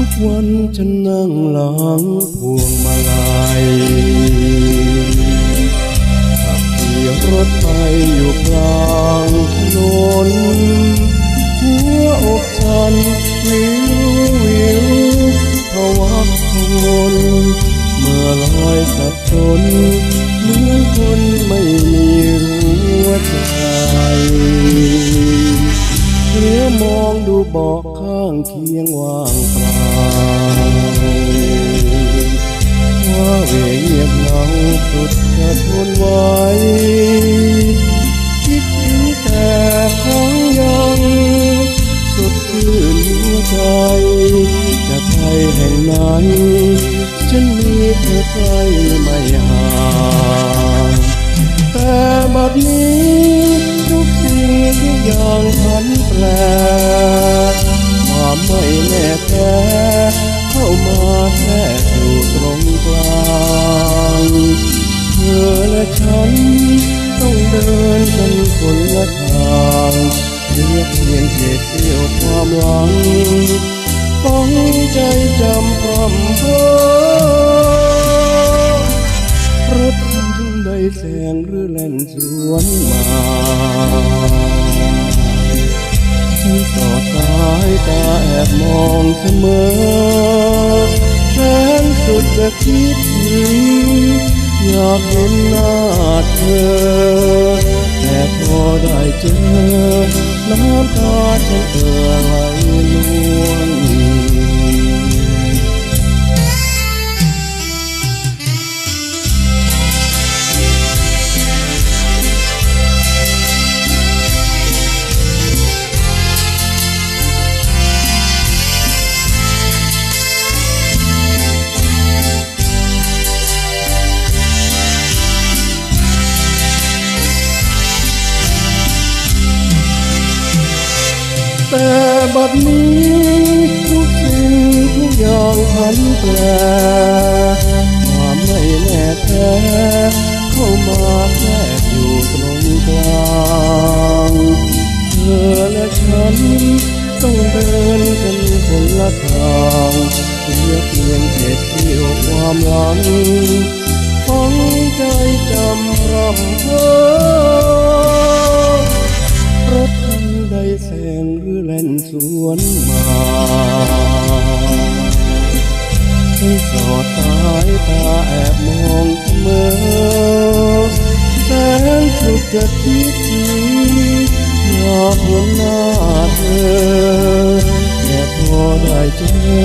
ุกวันฉันนั่งหลังพวงมาลัยขับขี่รถไปอยู่กลางถนนหัวอกฉันวิววิวเพราว่าคนเมื่อลอยสับสนเหมือนคนไม่มีหัวใจ เหลือมองดูบอกข้างเคียงว่างเปล่าว่าเวเงียบเหงาสุดจะทนไหวคิดถึงแต่ของยังสุดชื่นหัวใจ จะไปแห่งไหน ฉันมีเธอใกล้ไม่ห่างแต่บัดนี้ทุกสิ่งทุกอย่าง แปรความไม่แน่แท้เข้ามาแทรกอยู่ตรงกลางเธอและฉันต้องเดินกันคนละทางเหลือเพียงเศษเสี้ยวความหลังต้องใจจำพร่ำเพ้อรถคันใดแสงหรือแล่นสวนมา สอดสายตาแอบมองเสมอแสนสุดจะคิดถึงอยากเห็นหน้าเธอ แต่พอได้เจอ น้ำตาฉันเอ่อไบัดนี้ทุกสิ่งทุกอย่างพันแปรความไม่แน่แท้เข้ามาแทรกอยู่ตรงกลางเธอและฉันต้องเดินกันคนละทางเหลือเพียงเศษเสี้ยวความหลังฟังใจจำรำเพ้อ วนมาให้สอดสายตาแอบมองเสมอแสงสุดจะคิดถึงอยากเห็นหน้าเธอแต่พอได้เจอ